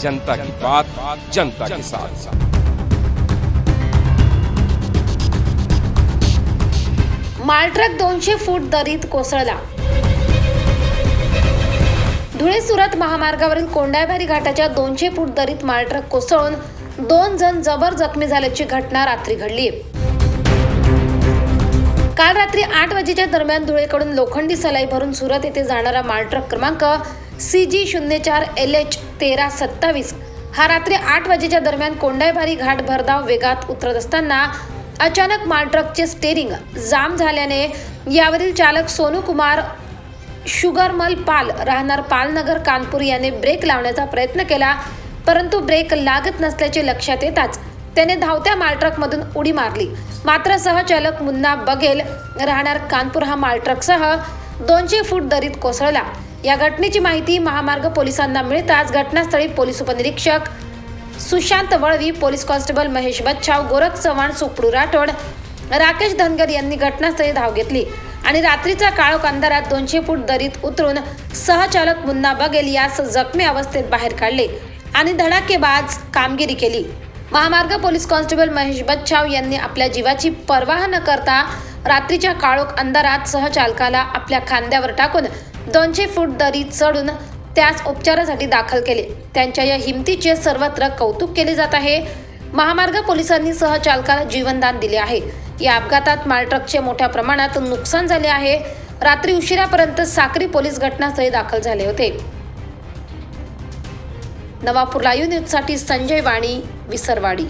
जनता की बात जनता के साथ। मालट्रक दोनशे फूट दरीत कोसळला. धुळे सुरत महामार्गावरील कोंडायबारी घाटाच्या दोनशे फूट दरीत मालट्रक कोसळून दोन जण जबर जखमी झाल्याची घटना रात्री घडली. काल रात्री आठ वाजेच्या दरम्यान धुळेकडून लोखंडी सलाई भरून सुरत येथे जाणारा मालट्रक क्रमांक सी जी शून्य चार एल एच तेरा सत्तावीस. हा रात्री आठ वाजेच्या दरम्यान कोंडायभारी घाट भरधाव वेगात उतरत असताना अचानक मालट्रकचे स्टेरिंग जाम झाल्याने यावरील चालक सोनू कुमार शुगरमल पाल राहणार पालनगर कानपूर याने ब्रेक लावण्याचा प्रयत्न केला परंतु ब्रेक लागत नसल्याचे लक्षात येताच त्याने धावत्या मालट्रकमधून उडी मारली. मात्र सहचालक मुन्ना बघेल राहणार कानपूर हा मालट्रकसह दोनशे फूट दरीत कोसळला. या घटनेची माहिती महामार्ग पोलिसांना मिळताच घटनास्थळी पोलीस उपनिरीक्षक सुशांत वळवी पोलीस कॉन्स्टेबल महेश बच्छाव गोरख चव्हाण सुपडू राठोड राकेश धनगर यांनी घटनास्थळी धाव घेतली. आणि रात्रीचा काळोख अंधारात दोनशे फूट दरीत उतरून सहचालक मुन्ना बघेल यास जखमी अवस्थेत बाहेर काढले आणि धडाकेबाज कामगिरी केली. महामार्ग पोलीस कॉन्स्टेबल महेश बच्छाव यांनी आपल्या जीवाची पर्वाह न करता रात्रीच्या काळोख अंधारात सहचालकाला आपल्या खांद्यावर टाकून दोनशे फूट दरी चढून त्यास उपचारासाठी दाखल केले. त्यांच्या या हिमतीचे सर्वत्र कौतुक केले जात आहे. महामार्ग पोलिसांनी सहचालकाला जीवनदान दिले आहे. या अपघातात मालट्रकचे मोठ्या प्रमाणात नुकसान झाले आहे. रात्री उशिरापर्यंत साक्री पोलीस घटनास्थळी दाखल झाले होते. नवापूर लाईव्ह न्यूजसाठी संजय वाणी विसरवाडी.